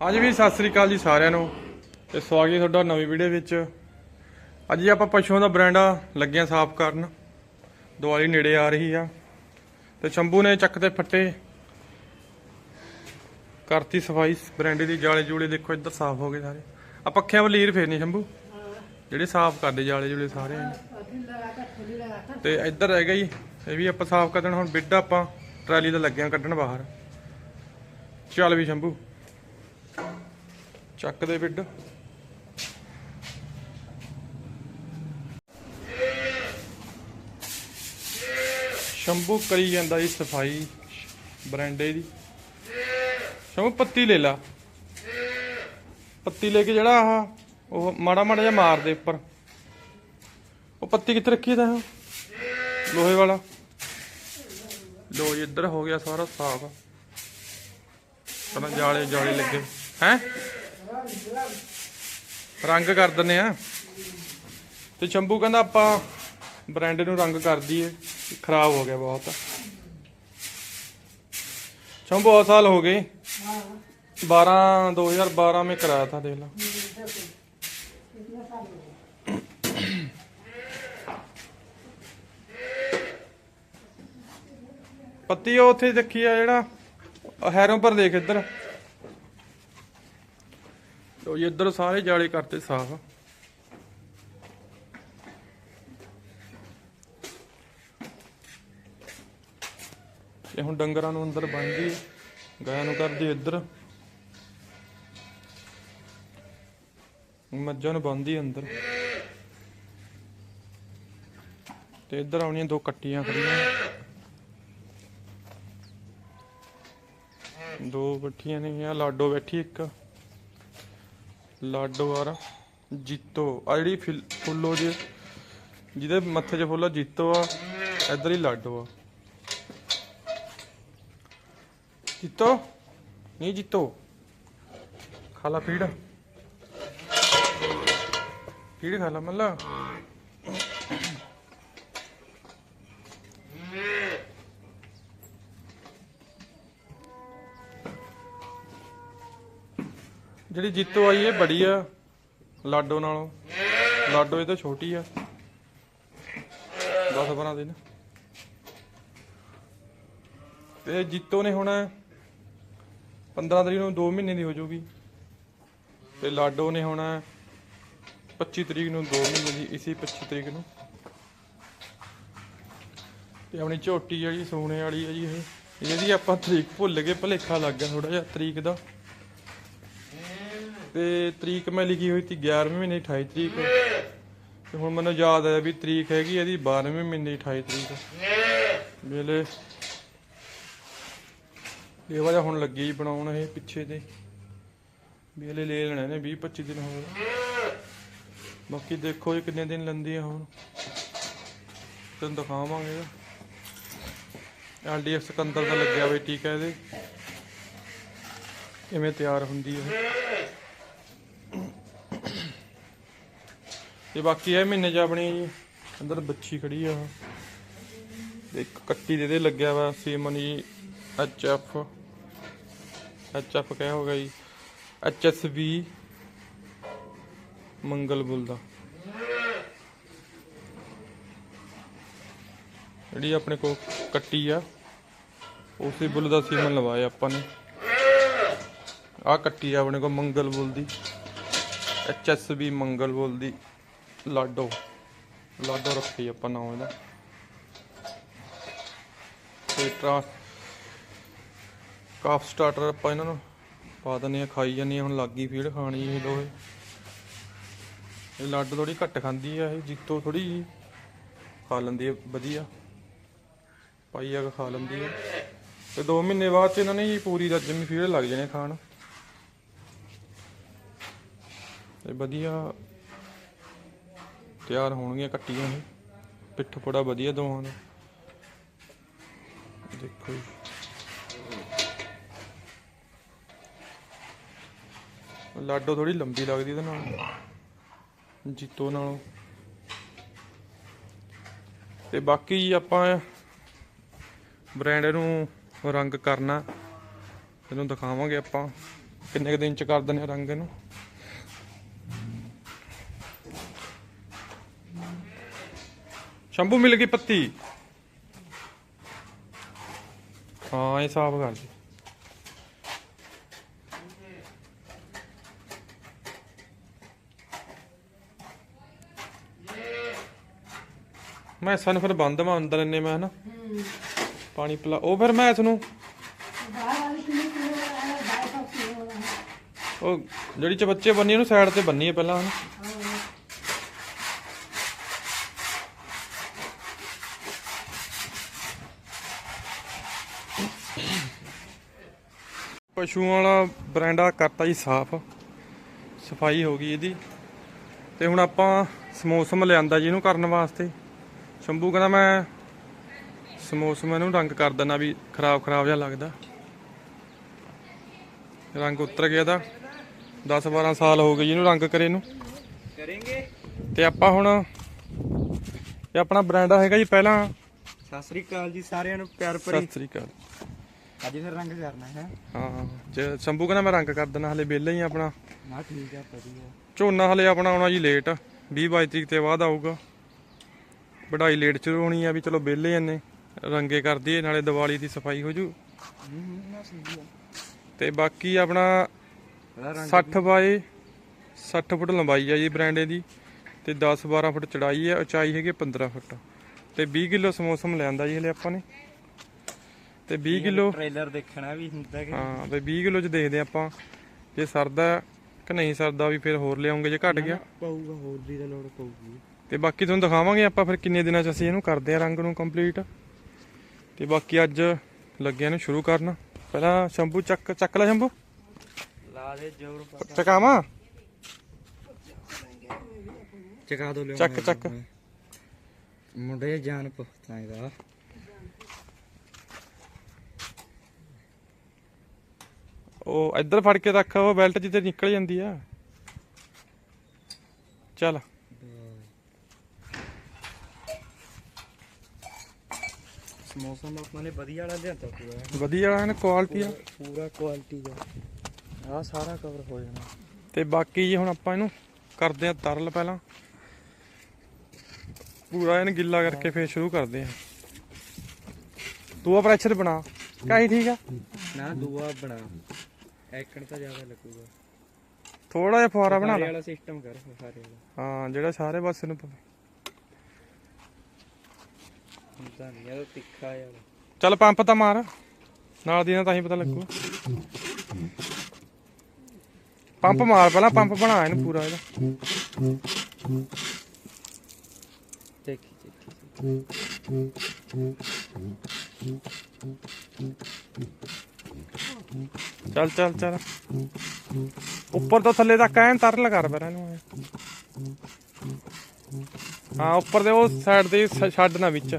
ਹਾਂਜੀ ਵੀ ਸਤਿ ਸ੍ਰੀ ਅਕਾਲ ਜੀ ਸਾਰਿਆਂ ਨੂੰ ਤੇ ਸਵਾਗਤ ਹੈ ਤੁਹਾਡਾ ਨਵੀਂ ਵੀਡੀਓ ਵਿੱਚ। ਅੱਜ ਜੀ ਆਪਾਂ ਪਸ਼ੂਆਂ ਦਾ ਬਰਾਂਡਾ ਲੱਗਿਆ ਸਾਫ਼ ਕਰਨ। ਦੀਵਾਲੀ ਨੇੜੇ ਆ ਰਹੀ ਆ। ਤੇ ਸ਼ੰਭੂ ਨੇ ਚੱਕ ਤੇ ਫੱਟੇ। ਕਰਤੀ ਸਫ਼ਾਈ, ਬਰਾਂਡੇ ਦੀ ਜਾਲੇ ਜੂਲੇ ਦੇਖੋ ਇੱਧਰ ਸਾਫ਼ ਹੋ ਗਏ ਸਾਰੇ। ਆ ਪੱਖਿਆਂ ਵੱਲ ਲੀਰ ਫੇਰਨੀ ਸ਼ੰਭੂ। ਜਿਹੜੇ ਸਾਫ਼ ਕਰਦੇ ਜਾਲੇ ਜੂਲੇ ਸਾਰੇ। ਤੇ ਇੱਧਰ ਰਹਿ ਗਈ ਇਹ ਵੀ ਆਪਾਂ ਸਾਫ਼ ਕਰ ਦੇਣਾ। ਹੁਣ ਬਿੱਡ ਆਪਾਂ ਟਰਾਲੀ ਦਾ ਲੱਗਿਆ ਕੱਢਣ ਬਾਹਰ। ਚੱਲ ਵੀ ਸ਼ੰਭੂ। ਚੱਕ ਦੇ ਬਿੱਡ। ਸ਼ੰਭੂ ਕਰੀ ਜਾਂਦਾ ਜੀ ਸਫ਼ਾਈ ਬਰਾਂਡੇ ਦੀ। ਸ਼ੰਭੂ ਪੱਤੀ ਲੈ ਲਾ। ਪੱਤੀ ਲੈ ਕੇ ਜਿਹੜਾ ਆਹ, ਉਹ ਮਾੜਾ ਮਾੜਾ ਜਿਹਾ ਮਾਰ ਦੇ ਉੱਪਰ। ਉਹ ਪੱਤੀ ਕਿੱਥੇ ਰੱਖੀ ਤਾ ਲੋਹੇ ਵਾਲਾ। ਲੋ ਜੀ, ਇੱਧਰ ਹੋ ਗਿਆ ਸਾਰਾ ਸਾਫ਼। ਪਹਿਲਾਂ ਜਾਲੇ ਜਾਲੇ ਲੱਗੇ। ਹੈ? ਰੰਗ ਕਰ ਦਿੰਨੇ ਆ ਤੇ ਸ਼ੰਭੂ ਕਹਿੰਦਾ ਆਪਾਂ ਬ੍ਰਾਂਡ ਨੂੰ ਰੰਗ ਕਰ ਦਈਏ ਖਰਾਬ ਹੋ ਗਿਆ ਬਹੁਤ ਸ਼ੰਭੂ ਬਹੁਤ ਸਾਲ ਹੋ ਗਏ 12 2012 में कराया था देख लो ਪੱਤੀ ਉਹ ਉੱਥੇ ਦੇਖੀ ਆ ਜਿਹੜਾ ਉਹ ਹੈਰੋਂ ਪਰ ਦੇਖ ਇੱਧਰ ਲੋ ਇੱਧਰ ਸਾਰੇ ਜਾਲੇ ਕਰਤੇ ਸਾਫ਼। ਇਹ ਹੁਣ ਡੰਗਰਾਂ ਨੂੰ ਅੰਦਰ ਬੰਨ ਗਈ ਗਾਇਆਂ ਨੂੰ ਕਰਦੀ ਇੱਧਰ। ਮੱਝਾਂ ਨੂੰ ਬੰਨਦੀ ਅੰਦਰ। ਤੇ ਇੱਧਰ ਆਉਣੀਆਂ ਦੋ ਕੱਟੀਆਂ ਖੜੀਆਂ। ਦੋ ਬੈਠੀਆਂ ਨੇ ਆ ਲਾਡੋ ਬੈਠੀ ਇੱਕ। ਲਾਡੋ ਆ ਜੀਤੋ। ਆ ਜਿਹੜੀ ਫੁੱਲੋ ਜੇ ਜਿਹਦੇ ਮੱਥੇ 'ਚ ਫੁੱਲ ਆ, ਜੀਤੋ ਆ, ਇੱਧਰ ਹੀ ਲਾਡੋ ਆ। ਜੀਤੋ? ਨਹੀਂ ਜੀਤੋ। ਖਾਲਾ ਪੀੜ। ਪੀੜ ਖਾਲਾ ਮੱਲਾ। ਜਿਹੜੀ ਜੀਤੋ ਆਈ ਇਹ ਬੜੀ ਆ, ਲਾਡੋ ਨਾਲੋਂ। ਲਾਡੋ ਇਹ ਤਾਂ ਛੋਟੀ ਆ। 10 12 ਦਿਨ। ਤੇ ਜੀਤੋ ਨੇ ਹੁਣ 15 ਤਰੀਕ ਨੂੰ 2 ਮਹੀਨੇ ਦੀ ਹੋ ਜਾਊਗੀ। ਤੇ ਲਾਡੋ ਨੇ ਹੁਣ 25 ਤਰੀਕ ਨੂੰ 2 ਮਹੀਨੇ ਦੀ, ਇਸੇ 25 ਤਰੀਕ ਨੂੰ। ਤੇ ਆਪਣੀ ਝੋਟੀ ਜਿਹੜੀ ਸੋਨੇ ਵਾਲੀ ਆ ਜੀ ਇਹ। ਇਹਦੀ ਆਪਾਂ ਤਰੀਕ ਭੁੱਲ ਗਏ, ਭਲੇਖਾ ਲੱਗ ਗਿਆ ਥੋੜਾ ਜਿਹਾ ਤਰੀਕ ਦਾ। ਤੇ ਤਰੀਕ ਮੈਂ ਲਿਖੀ ਹੋਈ ਸੀ 11ਵੇਂ ਮਹੀਨੇ ਦੀ 28 ਤਰੀਕ। ਤੇ ਹੁਣ ਮੈਨੂੰ ਯਾਦ ਆਇਆ ਵੀ ਤਰੀਕ ਹੈਗੀ ਇਹਦੀ 12ਵੇਂ ਮਹੀਨੇ ਦੀ 28 ਤਰੀਕ। ਵੇਲੇ ਇਹ ਵਾਲਾ ਹੁਣ ਲੱਗੀ ਬਣਾਉਣ ਇਹ ਪਿੱਛੇ ਤੇ। ਵੀ ਲੈ ਲੈਣੇ ਨੇ 20 25 ਦਿਨ ਹੋਰ। ਬਾਕੀ ਦੇਖੋ ਇਹ ਕਿੰਨੇ ਦਿਨ ਲੈਂਦੀ ਆ ਹੁਣ। ਤੈਨੂੰ ਦਿਖਾਵਾਂਗੇ ਐਲਡੀਐਫ ਸਿਕੰਦਰ ਦਾ ਲੱਗਿਆ ਹੋਇਆ ਟੀਕਾ ਇਹਦੇ। ਕਿਵੇਂ ਤਿਆਰ ਹੁੰਦੀ ਹੈ। ਤੇ ਬਾਕੀ ਇਹ ਮਹੀਨੇ ਚ ਆਪਣੀ ਜੀ ਅੰਦਰ ਬੱਚੀ ਖੜੀ ਆ ਇੱਕ ਕੱਟੀ ਦੇ ਦੇ ਲੱਗਿਆ ਵਾ ਸੀਮਨ ਜੀ ਐਚ ਐਫ ਐਚ ਐਫ ਕਹਿ ਹੋ ਗਿਆ ਜੀ? H S V Mangal bull ਦਾ। ਜਿਹੜੀ ਆਪਣੇ ਕੋਲ ਕੱਟੀ ਆ, ਉਸੇ ਬੁੱਲ ਦਾ ਸੀਮਨ ਲਵਾਇਆ ਆਪਾਂ ਨੇ। ਆ ਕੱਟੀ ਆ ਆਪਣੇ ਕੋਲ ਮੰਗਲ ਬੁੱਲ ਦੀ। ਐਚ ਐਸ ਵੀ ਮੰਗਲ ਬੁੱਲ ਦੀ। ਲਾਡੋ। ਲਾਡੋ ਰੱਖੀ ਆਪਾਂ ਨਾਮ ਇਹਦਾ। ਤੇ ਟਰਾ ਕਾਫ ਸਟਾਰਟਰ ਆਪਾਂ ਇਹਨਾਂ ਨੂੰ ਪਾ ਦਿੰਦੇ ਆ ਖਾਈ ਜਾਂਦੀ ਹੁਣ ਲੱਗੀ ਫੀਡ ਖਾਣੀ ਇਹ ਦੋਏ ਇਹ ਲੱਡ ਥੋੜੀ ਘੱਟ ਖਾਂਦੀ ਆ, ਇਹ ਜਿੱਤੋ ਥੋੜੀ ਜੀ ਖਾ ਲੈਂਦੀ ਆ, ਵਧੀਆ। ਪਾਈ ਆ ਕੇ ਖਾ ਲੈਂਦੀ ਆ। ਤੇ 2 ਮਹੀਨੇ ਬਾਅਦ ਚ ਇਹਨਾਂ ਨੇ ਜੀ ਪੂਰੀ ਰੱਜਮੀ ਫੀਡ ਲੱਗ ਜਾਣੇ ਖਾਣ। ਤੇ ਵਧੀਆ ਤਿਆਰ ਹੋਣਗੀਆਂ ਕੱਟੀਆਂ ਇਹ ਪਿੱਠ ਪੜਾ ਵਧੀਆ ਦੋਹਾਂ ਦਾ। ਦੇਖੋ ਜੀ। ਲਾਡੋ ਥੋੜੀ ਲੰਬੀ ਲੱਗਦੀ ਇਹਦੇ ਨਾਲ। ਜੀਤੋ ਨਾਲੋਂ। ਤੇ ਬਾਕੀ ਜੀ ਆਪਾਂ ਬ੍ਰਾਂਡ ਨੂੰ ਰੰਗ ਕਰਨਾ, ਇਹਨੂੰ ਦਿਖਾਵਾਂਗੇ ਆਪਾਂ। ਕਿੰਨੇ ਕੁ ਦਿਨ ਚ ਕਰ ਦਿੰਦੇ ਆ ਰੰਗ ਇਹਨੂੰ? ਸ਼ੰਭੂ ਮਿਲ ਗਈ ਪੱਤੀ। ਹਾਂ, ਇਹ ਸਾਫ਼ ਕਰ ਦੇ। ਮੈਂ ਸਾਨੂੰ ਫਿਰ ਬੰਦ ਮੈਂ ਅੰਦਰ ਇੰਨੇ ਮੈਂ, ਹਨਾ? ਪਾਣੀ ਪਿਲਾ, ਉਹ ਫਿਰ ਮੈਂ ਇਸ ਨੂੰ ਉਹ ਜਿਹੜੀ ਚ ਬੱਚੇ ਬੰਨੀ ਉਹਨੂੰ ਸਾਈਡ ਤੇ ਬੰਨੀ ਪਹਿਲਾਂ, ਹਨਾ? ਪਸ਼ੂਆਂ ਵਾਲਾ ਬਰਾਂਡਾ ਕਰਤਾ ਜੀ ਸਾਫ਼। ਸਫ਼ਾਈ ਹੋ ਗਈ ਇਹਦੀ। ਤੇ ਹੁਣ ਆਪਾਂ ਸਮੋਸਮ ਲਿਆਂਦਾ ਜੀ ਇਹਨੂੰ ਕਰਨ ਵਾਸਤੇ। ਸ਼ੰਭੂ ਕਹਿੰਦਾ ਮੈਂ ਸਮੋਸਮ ਇਹਨੂੰ ਰੰਗ ਕਰ ਦਿੰਦਾ ਵੀ ਖਰਾਬ ਖਰਾਬ ਜਿਹਾ ਲੱਗਦਾ। ਰੰਗ ਉਤਰ ਗਿਆ ਦਾ 10 12 ਸਾਲ ਹੋ ਗਏ ਜੀ ਇਹਨੂੰ ਰੰਗ ਕਰੇ ਨੂੰ। ਕਰਾਂਗੇ? ਤੇ ਆਪਾਂ ਹੁਣ ਇਹ ਆਪਣਾ ਬਰਾਂਡਾ ਹੈਗਾ ਜੀ ਪਹਿਲਾਂ। ਸਤਿ ਸ੍ਰੀ ਅਕਾਲ ਜੀ ਸਾਰਿਆਂ ਨੂੰ ਪਿਆਰ ਸਤਿ ਭਰੀ ਸ੍ਰੀ ਅਕਾਲ। ਅੱਜ ਫਿਰ ਰੰਗ ਕਰਨਾ ਹੈ। ਹਾਂ ਜੇ ਸ਼ੰਭੂ ਕਹਿੰਦਾ ਮੈਂ ਰੰਗ ਕਰ ਦਿੰਦਾ ਹਲੇ ਵਿਹਲਾ ਹੀ ਆ ਆਪਣਾ। ਨਾ ਠੀਕ ਆ ਵਧੀਆ। ਝੋਨਾ ਹਲੇ ਆਪਣਾ ਆਉਣਾ ਜੀ ਲੇਟ 20 22 ਤਰੀਕ ਤੇ ਬਾਅਦ ਆਊਗਾ। ਵਢਾਈ ਲੇਟ ਸ਼ੁਰੂ ਹੋਣੀ ਆ ਵੀ ਚਲੋ ਵਿਹਲੇ ਜੰਨੇ ਰੰਗੇ ਕਰ ਦਈਏ ਨਾਲੇ ਦੀਵਾਲੀ ਦੀ ਸਫ਼ਾਈ ਹੋ ਜੂ। ਆ। ਤੇ ਬਾਕੀ ਆਪਣਾ ਇਹਦਾ ਰੰਗ 60 ਬਾਏ 60 ਫੁੱਟ ਲੰਬਾਈ ਆ ਜੀ ਬਰਾਂਡੇ ਦੀ। ਤੇ 10 12 ਫੁੱਟ ਚੜਾਈ ਹੈ ਉਚਾਈ ਹੈਗੀ 15 ਫੁੱਟ। ਤੇ 20 ਕਿਲੋ ਸਮੋਸਮ ਲਿਆਂਦਾ ਜੀ ਹਲੇ ਆਪਾਂ ਨੇ। ਤੇ 20 ਕਿਲੋ। ਟ੍ਰੇਲਰ ਦੇਖਣਾ ਵੀ ਹੁੰਦਾ ਕਿ ਹਾਂ ਬਈ 20 ਕਿਲੋ ਚ ਦੇਖਦੇ ਆਪਾਂ। ਜੇ ਸਰਦਾ ਕਿ ਨਹੀਂ ਸਰਦਾ ਵੀ ਫਿਰ ਹੋਰ ਲਿਆਉਂਗੇ ਜੇ ਘਟ ਗਿਆ। ਪਊਗਾ ਹੋਰ ਦੀ ਤਾਂ ਲੋੜ ਪਊਗੀ। ਤੇ ਬਾਕੀ ਤੁਹਾਨੂੰ ਦਿਖਾਵਾਂਗੇ ਆਪਾਂ ਫਿਰ ਕਿੰਨੇ ਦਿਨਾਂ ਚ ਅਸੀਂ ਇਹਨੂੰ ਕਰਦੇ ਆ ਰੰਗ ਨੂੰ ਕੰਪਲੀਟ ਤੇ ਬਾਕੀ ਅੱਜ ਲੱਗਿਆ ਇਹਨੂੰ ਸ਼ੁਰੂ ਕਰਨ। ਪਹਿਲਾਂ ਸ਼ੰਭੂ ਚੱਕ ਚੱਕ ਲੈ ਸ਼ੰਭੂ। ਲਾ ਦੇ ਜ਼ੋਰ ਪਤਾ ਚਕਾਵਾਂ। ਚਕਾ ਦੋ ਲਿਓ ਚੱਕ, ਚੱਕ। ਮੁੰਡੇ ਜਾਨ ਪੁੱਛਦਾ ਉਹ ਇੱਧਰ ਫੜ ਕੇ ਰੱਖ ਉਹ ਬੈਲਟ ਜਿੱਤੇ ਨਿਕਲ ਜਾਂਦੀ ਆ। ਚੱਲ। ਸਮੋਸਾ ਆਪਾਂ ਨੇ ਵਧੀਆ ਵਾਲਾ ਲਿਆਂਦਾ ਪੂਰਾ। ਵਧੀਆ ਐਨ ਕੁਆਲਿਟੀ ਆ। ਪੂਰਾ ਕੁਆਲਿਟੀ ਦਾ। ਆ ਸਾਰਾ ਕਵਰ ਹੋ ਜਾਣਾ। ਤੇ ਬਾਕੀ ਜੀ ਹੁਣ ਆਪਾਂ ਇਹਨੂੰ ਕਰਦੇ ਆ ਤਰਲ ਪਹਿਲਾਂ। ਪੂਰਾ ਇਹਨੂੰ ਗਿੱਲਾ ਕਰਕੇ ਫੇਰ ਸ਼ੁਰੂ ਕਰਦੇ ਆ। ਤੂੰ ਆ ਪ੍ਰੈਸ਼ਰ ਬਣਾ। ਕਾਹੀ ਠੀਕ ਆ? ਨਾ ਦੂਆ ਬਣਾ। ਐਕਣ ਤਾਂ ਜ਼ਿਆਦਾ ਲੱਗੂਗਾ। ਥੋੜਾ ਜਿਹਾ ਫੁਆਰਾ ਬਣਾ ਲੈ। ਵਾਲਾ ਸਿਸਟਮ ਕਰ ਸਾਰੇ ਵਾਲਾ। ਹਾਂ ਜਿਹੜਾ ਸਾਰੇ ਪਾਸੇ ਨੂੰ ਪਵੇ। ਨਹੀਂ ਤਿੱਖਾ ਯਾਰ ਚੱਲ ਪੰਪ ਤਾਂ ਮਾਰ। ਨਾਲ ਦੀ ਨਾਲ ਤਾਂ ਹੀ ਪਤਾ ਲੱਗੂ। ਪੰਪ ਮਾਰ ਪਹਿਲਾਂ ਪੰਪ ਬਣਾ ਇਹਨੂੰ ਪੂਰਾ ਇਹਦਾ। ਦੇਖੀ ਦੇਖੀ। ਚੱਲ ਚੱਲ ਚੱਲ। ਉੱਪਰ ਤੋਂ ਥੱਲੇ ਤੱਕ ਐਨ ਤਰਲ ਕਰ ਬਰਾਂ ਇਹਨੂੰ ਐਂ। ਹਾਂ ਉੱਪਰ ਦੇ ਉਹ ਸਾਈਡ ਤੇ ਛੱਡ ਨਾ ਵਿੱਚ।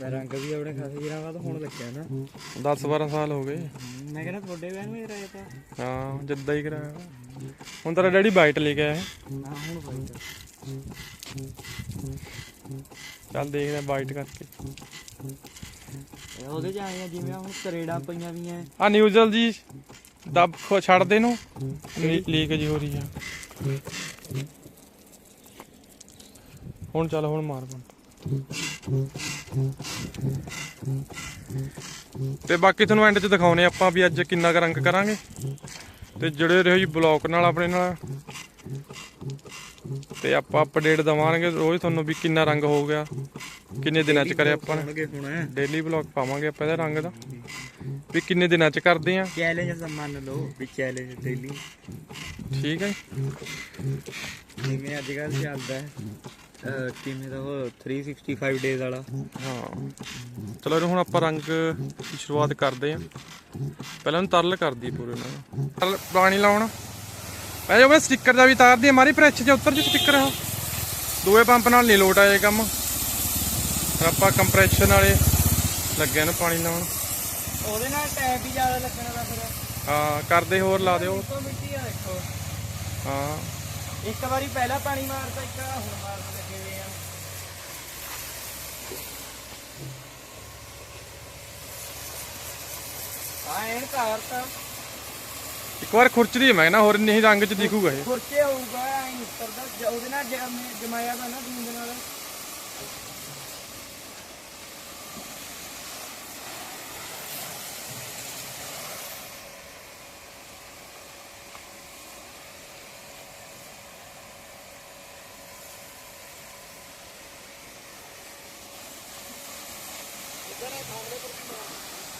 ਮੈਂ ਰੰਗ ਵੀ ਆਪਣੇ ਖਾਸੇ ਦਿਨਾਂ ਬਾਅਦ ਹੁਣ ਲੱਗਿਆ ਨਾ। 10 12 ਸਾਲ ਹੋ ਗਏ। ਮੈਂ ਕਹਿੰਦਾ ਤੁਹਾਡੇ ਵਿਆਹ ਨੂੰ ਹੀ ਤਾਂ। ਹਾਂ ਜਿੱਦਾਂ ਹੀ ਕਰਾਇਆ। ਹੁਣ ਤੇਰਾ ਡੈਡੀ ਬਾਈਟ ਲੈ ਕੇ ਆਇਆ। ਹੈ। ਨਾ ਹੁਣ ਬਾਈ ਚੱਲ ਦੇਖਦੇ ਆ ਬਾਈਟ ਕਰਕੇ। ਇਹ ਉਹਦੇ ਚ ਆਏ ਆ ਜਿਵੇਂ ਹੁਣ ਕਰੇੜਾਂ ਪਈਆਂ ਵੀ ਐ। ਆ ਨਿਊਜ਼ਲ ਜੀ ਦੱਬ ਖੋ ਛੱਡ ਦੇ ਨੂੰ ਲੀਕ ਜੀ ਹੋ ਰਹੀ ਆ। ਹੁਣ ਚੱਲ ਹੁਣ ਮਾਰ ਬੰਦ। ਤੇ ਬਾਕੀ ਤੁਹਾਨੂੰ ਐਂਡ 'ਚ ਦਿਖਾਉਨੇ ਆਪਾਂ ਵੀ ਅੱਜ ਕਿੰਨਾ ਕੁ ਰੰਗ ਕਰਾਂਗੇ। ਤੇ ਜੁੜੇ ਰਹੋ ਜੀ ਬਲੌਕ ਨਾਲ ਆਪਣੇ ਨਾਲ। ਤੇ ਆਪਾਂ ਅਪਡੇਟ ਦਵਾਂਗੇ ਰੋਜ਼ ਤੁਹਾਨੂੰ ਵੀ ਕਿੰਨਾ ਰੰਗ ਹੋ ਗਿਆ ਕਿੰਨੇ ਦਿਨਾਂ 'ਚ ਕਰਿਆ ਆਪਾਂ ਨੇ। ਡੇਲੀ ਬਲੌਗ ਪਾਵਾਂਗੇ ਆਪਾਂ ਇਹਦਾ ਰੰਗ ਦਾ। ਵੀ ਕਿੰਨੇ ਦਿਨਾਂ 'ਚ ਕਰਦੇ ਆ। ਚੈਲੰਜ ਮੰਨ ਲਓ ਵੀ ਚੈਲੰਜ ਡੇਲੀ ਠੀਕ ਹੈ ਜਿਵੇਂ ਅੱਜ ਕੱਲ ਚੱਲਦਾ ਹੈ ਕਿਵੇਂ ਦਾ ਉਹ 365 ਡੇਜ਼ ਵਾਲਾ। ਹਾਂ। ਚਲੋ ਇਹਨੂੰ ਹੁਣ ਆਪਾਂ ਰੰਗ ਦੀ ਸ਼ੁਰੂਆਤ ਕਰਦੇ ਆ। ਪਹਿਲਾਂ ਨੂੰ ਤਰਲ ਕਰਦੀ ਪੂਰੇ ਨਾਲ। ਤਰਲ ਪਾਣੀ ਲਾਉਣਾ ਮੈਂ ਜੋ ਮੈਂ ਸਟicker ਦਾ ਵੀ ਤਾਰਦੀ ਮਾਰੀ ਪ੍ਰੈਸ ਜੇ ਉੱਤਰ ਜੇ ਸਟicker ਆ। ਦੋਏ ਪੰਪ ਨਾਲ ਨਹੀਂ ਲੋਟ ਆਏ ਕੰਮ। ਫਿਰ ਆਪਾਂ ਕੰਪਰੈਸ਼ਨ ਵਾਲੇ ਲੱਗਿਆ ਨੂੰ ਪਾਣੀ ਲਾਉਣ। ਉਹਦੇ ਨਾਲ ਟੈਪ ਹੀ ਜ਼ਿਆਦਾ ਲੱਗਣਾ ਦਾ ਫਿਰ। ਹਾਂ ਕਰਦੇ ਹੋਰ ਲਾ ਦਿਓ। ਮਿੱਟੀ ਆ ਦੇਖੋ। ਹਾਂ। ਇੱਕ ਵਾਰੀ ਪਹਿਲਾਂ ਪਾਣੀ ਮਾਰਦਾ ਇੱਕ ਹੁਣ ਮਾਰਨ ਲੱਗੇ ਹੋਏ ਆ ਆ। ਐਨ ਘਰ ਤਾਂ ਇੱਕ ਵਾਰ ਖੁਰਚਦੀ ਮੈਂ ਨਾ ਹੋਰ ਨਹੀਂ ਰੰਗ ਚ ਦਿਖੂਗਾ ਇਹ। ਖੁਰਚੇ ਹੋਊਗਾ ਐਂ ਉੱਤਰਦਾ ਜ- ਉਹਦੇ ਨਾਲ ਜ- ਜਮਾਇਆ ਦਾ ਨਾ ਦੂਨ ਦੇ ਨਾਲ।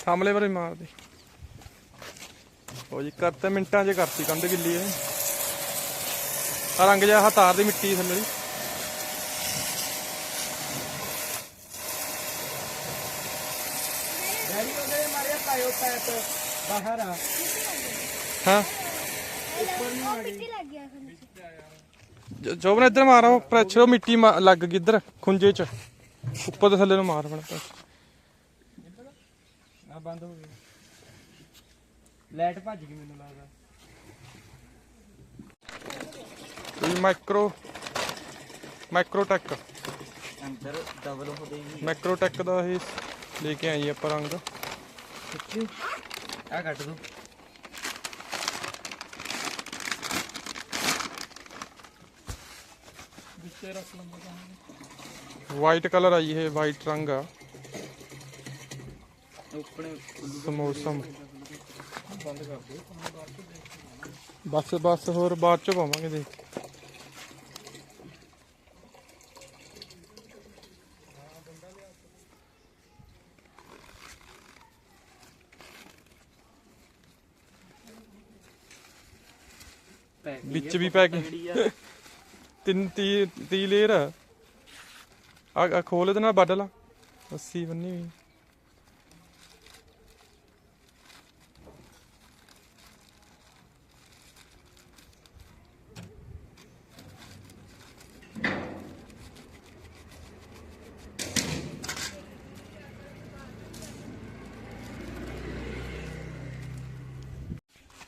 ਸਾਹਮਣੇ ਵਾਲੇ ਮਾਰਦੇ। ਉਹ ਜੀ ਕਰਤੇ ਮਿੰਟਾਂ 'ਚ ਕਰਤੀ ਕੰਧ ਗਿੱਲੀ ਇਹ। ਆ ਰੰਗ ਜਿਹਾ ਆਹ ਤਾਰ ਦੀ ਮਿੱਟੀ ਥੱਲੇ। ਦੀ ਡੈਡੀ ਉਹਦੇ ਮਾਰਿਆ ਪਾਇਓ ਪੈਪ ਬਾਹਰ। ਆ ਹਾਂ ਮਿੱਟੀ ਲੱਗ ਗਿਆ ਫਿਰ ਜੋਬਨ ਇੱਧਰ ਮਾਰੋ ਪ੍ਰੈਸ਼ਰ ਉਹ ਮਿੱਟੀ ਲੱਗ ਗਈ ਇੱਧਰ ਖੁੰਝੇ 'ਚ। ਉੱਪਰ ਤੋਂ ਥੱਲੇ ਨੂੰ ਮਾਰ ਬਣਾ। ਆ ਬੰਦ ਹੋ ਗਿਆ ਲਾਈਟ ਭੱਜ ਗਈ ਮੈਨੂੰ ਲੱਗਦਾ। ਇਹ ਮਾਈਕਰੋ ਮਾਈਕਰੋਟੈਕ ਅੰਦਰ ਡਬਲ ਹੋ ਗਈ। ਮਾਈਕਰੋਟੈਕ ਦਾ ਇਹ ਲੈ ਕੇ ਆਈ ਆਪਾਂ ਰੰਗ। ਸੱਚੀ ਆ ਕੱਟ ਦੋ। ਵਾਈਟ ਕਲਰ ਆਈ ਇਹ ਵਾਈਟ ਰੰਗ ਆ। ਆਪਣੇ ਸਮੋਸਮ। ਬਸ ਬਸ ਹੋਰ ਬਾਅਦ ਚ ਪਾਵਾਂਗੇ ਦੇਖ। ਵਿੱਚ ਵੀ ਪੈ ਗਈ। ਤਿੰਨ ਤੀ ਤੀ ਲੇਅਰ ਆ। ਆ ਖੋਲ ਇਹਦੇ ਨਾਲ ਵੱਢ ਲਾ। ਰੱਸੀ ਬੰਨੀ ਹੋਈ।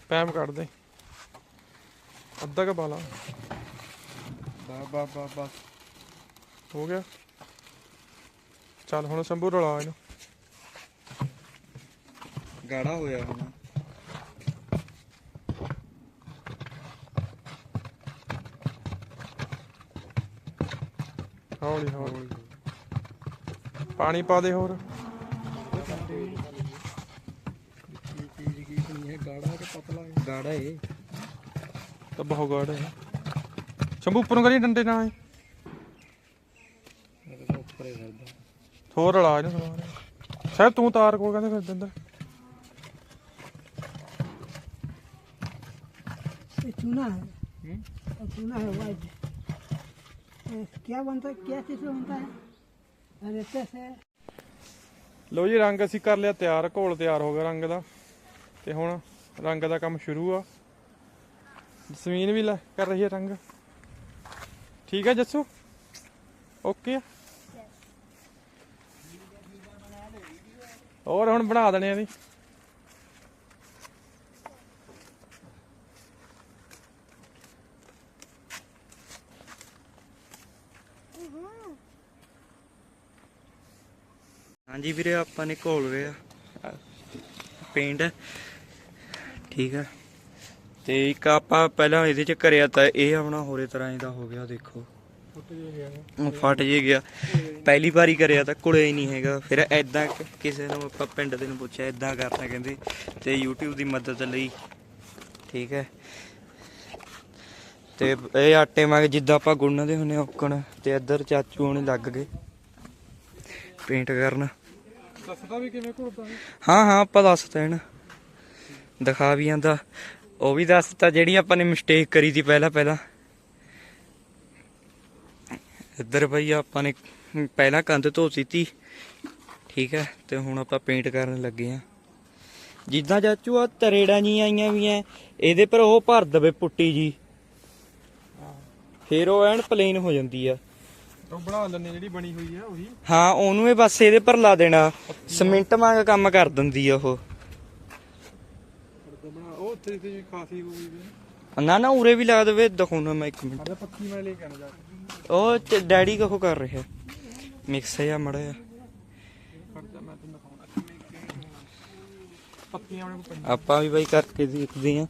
ਪੈਮ ਕੱਢ ਦੇ। ਅੱਧਾ ਕ ਬਾਲਾ ਬਾ ਬਾ ਬਾ ਬਾ ਹੋ ਗਿਆ। ਚੱਲ ਹੁਣ ਸ਼ੰਭੂ ਰਲਾ ਇਹਨੂੰ। ਗਾੜਾ ਹੋਇਆ ਹੁਣ। ਹੌਲੀ। ਹੌਲੀ। ਪਾਣੀ ਪਾ ਦੇ ਹੋਰ। ਗਾੜਾ ਏ ਤਾਂ ਬਹੁਤ ਗਾੜ ਹੈ ਸ਼ੰਭੂ ਉੱਪਰੋਂ ਕਰੀ ਡੰਡੇ ਨਾਲ ਉੱਪਰ ਹੀ ਕਰਦਾ ਹੋਰ ਰਲਾ ਇਹਨੂੰ ਸਮਾਨ ਸ਼ਾਇਦ ਤੂੰ ਤਾਰ ਕੋਲ ਕਹਿੰਦੇ ਫਿਰ ਦਿੰਦਾ ये चूना है और चूना है वाइट ये क्या बनता है क्या चीज़ से बनता है रेते से ਲੋ ਜੀ ਰੰਗ ਅਸੀਂ ਕਰ ਲਿਆ ਤਿਆਰ ਘੋਲ ਤਿਆਰ ਹੋ ਗਿਆ ਰੰਗ ਦਾ ਤੇ ਹੁਣ ਰੰਗ ਦਾ ਕੰਮ ਸ਼ੁਰੂ ਆ। ਜਸਮੀਨ ਵੀ ਲੈ ਕਰ ਰਹੀ ਹੈ ਰੰਗ। ਠੀਕ ਹੈ ਜੱਸੂ? ਓਕੇ ਹੋਰ ਹੁਣ ਬਣਾ ਦੇਣੇ ਆ ਦੀ ਹਾਂਜੀ ਵੀਰੇ, ਆਪਾਂ ਨੇ ਘੋਲ ਰਿਹਾ ਪੇਂਟ ਠੀਕ ਹੈ। ਤੇ ਇੱਕ ਆਪਾਂ ਪਹਿਲਾਂ ਇਹਦੇ ਚ ਕਰਿਆ ਤਾਂ ਇਹ ਆਪਣਾ ਹੋਰੇ ਤਰ੍ਹਾਂ ਇਹਦਾ ਹੋ ਗਿਆ ਦੇਖੋ। ਫਟ ਜੇ ਗਿਆ। ਪਹਿਲੀ ਵਾਰੀ ਕਰਿਆ ਤਾਂ ਕੁੜੇ ਹੀ ਨਹੀਂ ਹੈਗਾ। ਫਿਰ ਐਦਾਂ ਕਿਸੇ ਨੂੰ ਆਪਾਂ ਪਿੰਡ ਦੇ ਨੂੰ ਪੁੱਛਿਆ ਐਦਾਂ ਕਰਨਾ ਕਹਿੰਦੇ ਤੇ YouTube ਦੀ ਮਦਦ ਲਈ। ਠੀਕ ਹੈ। ਤੇ ਇਹ ਆਟੇ ਮੰਗ ਜਿੱਦਾਂ ਆਪਾਂ ਗੁੰਨਦੇ ਹੁੰਨੇ ਔਕਣ ਤੇ ਇੱਧਰ ਚਾਚੂ ਹੁਣੇ ਲੱਗ ਗਏ। ਪੇਂਟ ਕਰਨ। ਦੱਸਦਾ ਵੀ ਕਿਵੇਂ ਘੋਲਦਾ ਹਾਂ ਹਾਂ ਆਪਾਂ ਦੱਸਤਾ ਇਹਨ ਦਿਖਾ ਵੀ ਜਾਂਦਾ। ਉਹ ਵੀ ਦੱਸਤਾ ਜਿਹੜੀ ਆਪਾਂ ਨੇ ਮਿਸਟੇਕ ਕਰੀ ਸੀ ਪਹਿਲਾਂ ਪਹਿਲਾਂ। ਇੱਧਰ ਬਈ ਆਪਾਂ ਨੇ ਪਹਿਲਾਂ ਕੰਧ ਧੋਤੀ ਤੀ ਠੀਕ ਹੈ ਤੇ ਹੁਣ ਆਪਾਂ ਪੇਂਟ ਕਰਨ ਲੱਗੇ ਆ ਜਿੱਦਾਂ ਚਾਚੂ ਆ ਤਰੇੜਾਂ ਜੀ ਆਈਆਂ ਵੀ ਐ ਇਹਦੇ ਪਰ ਉਹ ਭਰ ਦਵੇ ਪੁੱਟੀ ਜੀ। ਫਿਰ ਉਹ ਐਨ ਪਲੇਨ ਹੋ ਜਾਂਦੀ ਆ। ਉਹ ਬਣਾ ਲੈਣੇ ਜਿਹੜੀ ਬਣੀ ਹੋਈ ਆ ਉਹੀ। ਹਾਂ ਉਹਨੂੰ ਇਹ ਬਸ ਇਹਦੇ ਪਰ ਲਾ ਦੇਣਾ। ਸਿਮੈਂਟ ਵਾਂਗ ਕੰਮ ਕਰ ਦਿੰਦੀ ਆ ਉਹ। ਬਣਾ ਉਹ ਉੱਥੇ ਤੇ ਖਾਸੀ ਹੋਈ ਵੀ ਨਾ ਨਾ ਉਰੇ ਵੀ ਲਾ ਦੇਵੇ ਦਿਖਾਉਣਾ ਮੈਂ ਇੱਕ ਮਿੰਟ। ਅਰੇ ਪੱਕੀ ਮੈਂ ਲੈ ਕੇ ਆਣਾ ਜਾ ਉਹ ਚ- ਡੈਡੀ ਕਹੋ ਕਰ ਰਿਹਾ? ਮਿਕਸ ਆ ਮੜਾ ਆ ਖੜਦਾ ਮੈਂ ਤੈਨੂੰ ਦਿਖਾਉਣਾ। ਪੱਤੀਆਂ ਆਪਣੇ ਕੋਲ ਪਈਆਂ ਆਪਾਂ ਵੀ ਬਾਈ ਕਰਕੇ ਦੇਖਦੇ ਆ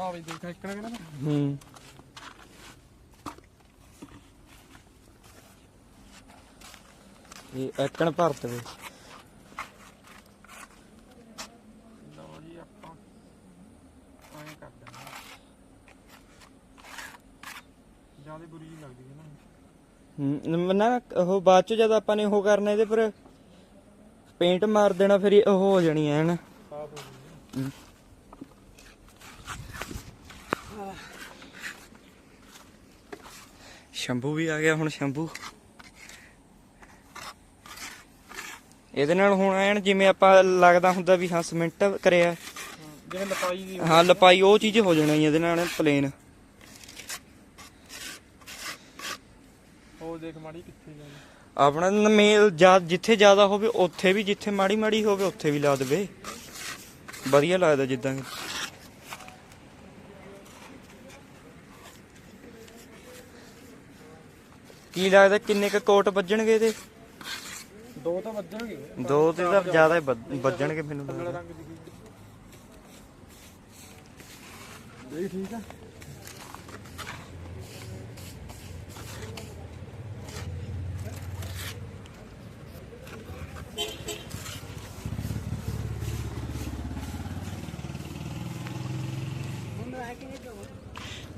ਦੇਖ ਕਿਹੜਾ ਹੂੰ। ਇਹ ਐਕਣ ਭਰਤ ਵੇ ਲਓ ਜੀ ਆਪਾਂ ਐਂ ਕਰ ਦਿੰਦੇ ਜ਼ਿਆਦਾ ਬੁਰੀ ਜਿਹੀ ਲੱਗਦੀ ਹੈ ਨਾ। ਹੂੰ ਨਾ ਉਹ ਬਾਅਦ ਚ ਜਦ ਆਪਾਂ ਨੇ ਉਹ ਕਰਨਾ ਇਹਦੇ ਪਰ ਪੇਂਟ ਮਾਰ ਦੇਣਾ ਫਿਰ ਉਹ ਹੋ ਜਾਣੀ ਐ ਨਾ? ਸਾਫ਼ ਹੋ ਗਈ ਸ਼ੰਭੂ ਵੀ ਆ ਗਿਆ ਹੁਣ ਸ਼ੰਭੂ। ਇਹਦੇ ਨਾਲ ਹੁਣ ਐਨ ਜਿਵੇਂ ਆਪਾਂ ਲੱਗਦਾ ਹੁੰਦਾ ਵੀ ਹਾਂ ਸਿਮੈਂਟ ਕਰਿਆ। ਜਿਵੇਂ ਲਪਾਈ ਦੀ ਹਾਂ ਲਪਾਈ ਉਹ ਚੀਜ਼ ਹੋ ਜਾਣੀ ਇਹਦੇ ਨਾਲ ਪਲੇਨ ਉਹ ਦੇਖ ਮਾੜੀ ਕਿੱਥੇ ਜਾਂਦੀ ਆਪਣਾ ਮੇਲ ਜਾਂ ਜਿੱਥੇ ਜ਼ਿਆਦਾ ਹੋਵੇ ਉੱਥੇ ਵੀ ਜਿੱਥੇ ਮਾੜੀ ਮਾੜੀ ਹੋਵੇ ਉੱਥੇ ਵੀ ਲਾ ਦੇਵੇ। ਵਧੀਆ ਲੱਗਦਾ ਜਿੱਦਾਂ ਕਿ ਲੱਗਦਾ ਕਿੰਨੇ ਕ ਕੋਟ ਵੱਜਣਗੇ ਇਹਦੇ? ਦੋ ਤਾਂ ਵੱਜਣਗੇ। ਦੋ ਤੇ ਤਾਂ ਜ਼ਿਆਦਾ ਹੀ ਵੱਜ- ਵੱਜਣਗੇ ਮੈਨੂੰ ਲੱਗਦਾ। ਰੰਗ ਦੀ ਇਹ ਠੀਕ ਆ।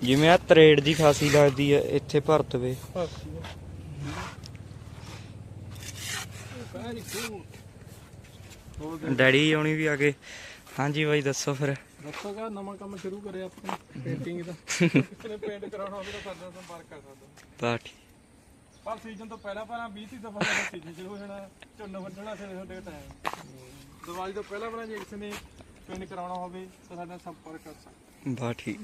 ਜਿਵੇਂ ਆ ਤਰੇੜ ਦੀ ਖਾਸੀ ਲੱਗਦੀ ਹੈ ਇੱਥੇ ਭਰਤ ਵੇ। ਡੈਡੀ ਆਉਣੀ ਵੀ ਆ ਗਏ ਹਾਂਜੀ ਬਾਈ ਦੱਸੋ ਫਿਰ। ਦੱਸੋਗਾ ਨਵਾਂ ਕੰਮ ਸ਼ੁਰੂ ਕਰਿਆ ਆਪਾਂ ਪੇਂਟਿੰਗ ਦਾ। ਪੇਂਟ ਕਰਾਉਣਾ ਹੋਵੇ ਤਾਂ ਸਾਡਾ ਸੰਪਰਕ ਕਰ ਸਕਦਾ ਠੀਕ। ਪਰ ਸੀਜ਼ਨ ਤੋਂ ਪਹਿਲਾਂ ਪਹਿਲਾਂ 20 30 ਦਫਾ ਸਾਡਾ ਸੀਜ਼ਨ ਸ਼ੁਰੂ ਹੋ ਜਾਣਾ ਝੋਨਾ ਵੱਢਣਾ ਸਿਰੇ ਤੁਹਾਡੇ ਟਾਈਮ ਦੀਵਾਲੀ ਤੋਂ ਪਹਿਲਾਂ ਪਹਿਲਾਂ ਜੇ ਕਿਸੇ ਨੇ ਪੇਂਟ ਕਰਾਉਣਾ ਹੋਵੇ ਤਾਂ ਸਾਡਾ ਸੰਪਰਕ ਕਰ ਸਕਦਾ ਬਾ ਠੀਕ।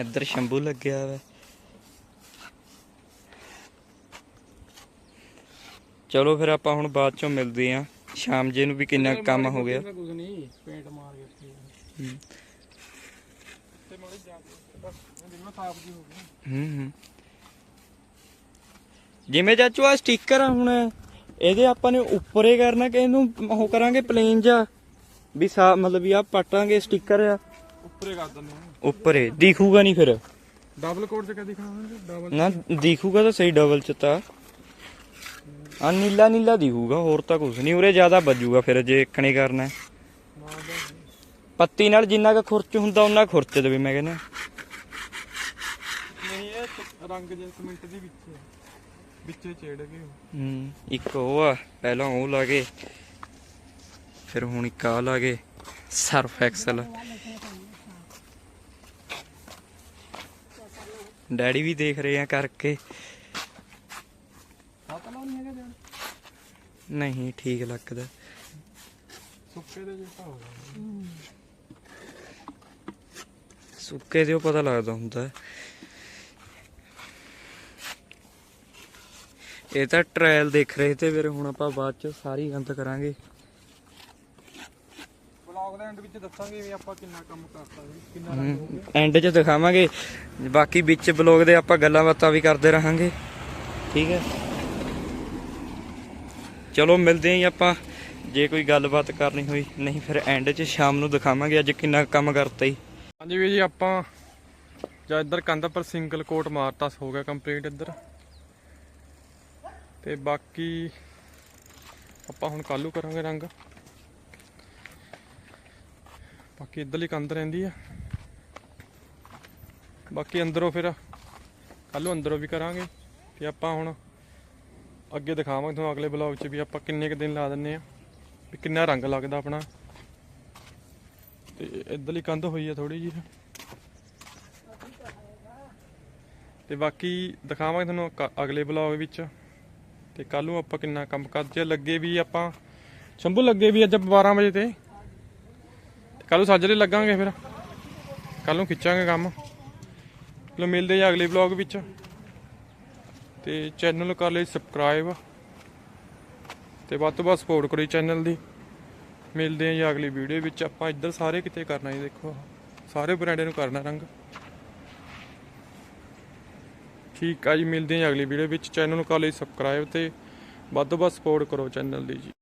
ਇੱਧਰ ਸ਼ੰਭੂ ਲੱਗਿਆ ਵਾ। ਚਲੋ ਫਿਰ ਆਪਾਂ ਹੁਣ ਬਾਅਦ ਚੋਂ ਮਿਲਦੇ ਆਂ। ਸ਼ਾਮ ਜੇ ਨੂੰ ਵੀ ਕਿੰਨਾ ਕੰਮ ਹੋ ਗਿਆ। ਕੁਝ ਨਹੀਂ ਪੇਂਟ ਮਾਰ ਕੇ ਹੂੰ। ਤੇ ਮਾੜੀ ਜਾ ਬਸ ਜਿੰਨਾ ਸਾਫ਼ ਜੀ ਹੋ ਗਈ। ਹੂੰ ਹੂੰ। ਜਿਵੇਂ ਚਾਚੂ ਆ ਸਟicker ਆ ਹੁਣ ਇਹਦੇ ਆਪਾਂ ਨੇ ਉੱਪਰੇ ਕਰਨਾ ਕਿ ਇਹਨੂੰ ਉਹ ਕਰਾਂਗੇ ਪਲੇਨ ਜਾ ਵੀ ਸਾ ਮਤਲਬ ਵੀ ਆ ਪਟਾਂਗੇ ਸਟicker ਆ। ਉੱਪਰੇ ਕਰ ਦਿੰਦੇ ਹਾਂ ਉੱਪਰੇ। ਦਿਖੂਗਾ ਨਹੀਂ ਫਿਰ। ਡਬਲ ਕੋਡ ਚ ਕਿਆ ਦਿਖਾਵਾਂਗੇ ਡਬਲ ਨਾ ਦਿਖੂਗਾ ਤਾਂ ਸਹੀ ਡਬਲ ਚ ਤਾਂ। ਆ ਨੀਲਾ ਨੀਲਾ ਦਿਖੂਗਾ ਹੋਰ ਤਾਂ ਕੁਝ ਨਹੀਂ। ਉਰੇ ਜ਼ਿਆਦਾ ਵੱਜੂਗਾ ਫਿਰ ਜੇ ਇੱਕਣੇ ਕਰਨਾ। ਪੱਤੀ ਨਾਲ ਜਿੰਨਾ ਕੁ ਖੁਰਚ ਹੁੰਦਾ ਉਹਨਾਂ ਖੁਰਚ ਦੇਵੇ ਮੈਂ ਕਹਿੰਦਾ। ਨਹੀਂ ਇਹ ਰੰਗ ਜੇ ਸਿਮੈਂਟ ਦੇ ਵਿੱਚ। ਵਿੱਚੇ ਛੇੜ ਗਏ। ਹੂੰ ਇੱਕ ਉਹ ਆ ਪਹਿਲਾਂ ਉਹ ਲਾ ਕੇ ਫਿਰ ਹੁਣ ਇੱਕ ਆ ਲਾ ਕੇ। Surf Excel. ਡੈਡੀ ਵੀ ਦੇਖ ਰਹੇ ਆ ਕਰਕੇ। ਹੱਥ ਲਾਉਣੀ ਹੈਗਾ ਜਾਨ ਨਹੀਂ ਠੀਕ ਲੱਗਦਾ। ਸੁੱਕੇ ਦੇ ਜਿਹਾ ਹੋਗਾ ਸੁੱਕੇ ਦੇ ਪਤਾ ਲੱਗਦਾ ਹੁੰਦਾ। ਇਹ ਤਾਂ ਟ੍ਰਾਇਲ ਦੇਖ ਰਹੇ ਤੇ ਫਿਰ ਹੁਣ ਆਪਾਂ ਬਾਅਦ ਚ ਸਾਰੀ ਗੰਦ ਕਰਾਂਗੇ। ਬਲੌਗ ਦੇ ਐਂਡ ਵਿੱਚ ਦੱਸਾਂਗੇ ਵੀ ਆਪਾਂ ਕਿੰਨਾ ਕੰਮ ਕਰਤਾ ਜੀ ਕਿੰਨਾ ਰੰਗ ਹੋ ਗਿਆ। ਐਂਡ 'ਚ ਦਿਖਾਵਾਂਗੇ। ਬਾਕੀ ਵਿੱਚ ਬਲੌਗ ਦੇ ਆਪਾਂ ਗੱਲਾਂ ਬਾਤਾਂ ਵੀ ਕਰਦੇ ਰਹਾਂਗੇ। ਠੀਕ ਹੈ? ਚਲੋ ਮਿਲਦੇ ਆਂ ਜੀ ਆਪਾਂ। ਜੇ ਕੋਈ ਗੱਲਬਾਤ ਕਰਨੀ ਹੋਈ ਨਹੀਂ ਫਿਰ ਐਂਡ 'ਚ ਸ਼ਾਮ ਨੂੰ ਦਿਖਾਵਾਂਗੇ ਅੱਜ ਕਿੰਨਾ ਕੰਮ ਕਰਤਾ ਜੀ। ਹਾਂਜੀ ਵੀ ਜੀ ਆਪਾਂ ਜਾਂ ਇੱਧਰ ਕੰਧ ਪਰ ਸਿੰਗਲ ਕੋਟ ਮਾਰਤਾ ਹੋ ਗਿਆ ਕੰਪਲੀਟ ਇੱਧਰ। ਤੇ ਬਾਕੀ ਆਪਾਂ ਹੁਣ ਕੱਲੂ ਕਰਾਂਗੇ ਰੰਗ? ਬਾਕੀ ਇੱਧਰਲੀ ਕੰਧ ਰਹਿੰਦੀ ਆ। ਬਾਕੀ ਅੰਦਰੋਂ ਫਿਰ ਕੱਲੂ ਅੰਦਰੋਂ ਵੀ ਕਰਾਂਗੇ ਤੇ ਆਪਾਂ ਹੁਣ ਅੱਗੇ ਦਿਖਾਵਾਂਗੇ ਤੁਹਾਨੂੰ ਅਗਲੇ ਬਲੌਗ 'ਚ ਵੀ ਆਪਾਂ ਕਿੰਨੇ ਕੁ ਦਿਨ ਲਾ ਦਿੰਨੇ ਆ, ਵੀ ਕਿੰਨਾ ਰੰਗ ਲੱਗਦਾ ਆਪਣਾ। ਤੇ ਇੱਧਰਲੀ ਕੰਧ ਹੋਈ ਆ ਥੋੜੀ ਜਿਹੀ। ਤੇ ਬਾਕੀ ਦਿਖਾਵਾਂਗੇ ਤੁਹਾਨੂੰ ਕ- ਅਗਲੇ ਬਲੌਗ ਵਿੱਚ। ਤੇ ਕੱਲ ਨੂੰ ਆਪਾਂ ਕਿੰਨਾ ਕੰਮ ਕਰਦੇ ਲੱਗੇ ਵੀ ਆਪਾਂ, ਸ਼ੰਭੂ ਲੱਗੇ ਵੀ ਅੱਜ 12 ਵਜੇ ਤੇ। ਕੱਲ ਨੂੰ ਸਾਜਰੇ ਲੱਗਾਂਗੇ ਫਿਰ। ਕੱਲ ਨੂੰ ਖਿੱਚਾਂਗੇ ਕੰਮ। ਚਲੋ ਮਿਲਦੇ ਆ ਅਗਲੇ ਵਲੌਗ ਵਿੱਚ। ਤੇ ਚੈਨਲ ਕਰ ਲਈ ਸਬਸਕ੍ਰਾਈਬ ਤੇ ਵੱਧ ਤੋਂ ਵੱਧ ਸਪੋਰਟ ਕਰੋ ਚੈਨਲ ਦੀ। ਮਿਲਦੇ ਆ ਜੀ ਅਗਲੀ ਵੀਡੀਓ ਵਿੱਚ। ਆਪਾਂ ਇੱਧਰ ਸਾਰੇ ਕਿਤੇ ਕਰਨਾ ਜੀ ਦੇਖੋ। ਸਾਰੇ ਬਰਾਂਡੇ ਨੂੰ ਕਰਨਾ ਰੰਗ। ਠੀਕ ਆ ਜੀ, ਮਿਲਦੇ ਆ ਅਗਲੀ ਵੀਡੀਓ ਵਿੱਚ। ਚੈਨਲ ਨੂੰ ਕਰ ਲਈ ਸਬਸਕ੍ਰਾਈਬ ਤੇ ਵੱਧ ਤੋਂ ਵੱਧ ਸਪੋਰਟ ਕਰੋ ਚੈਨਲ ਦੀ ਜੀ।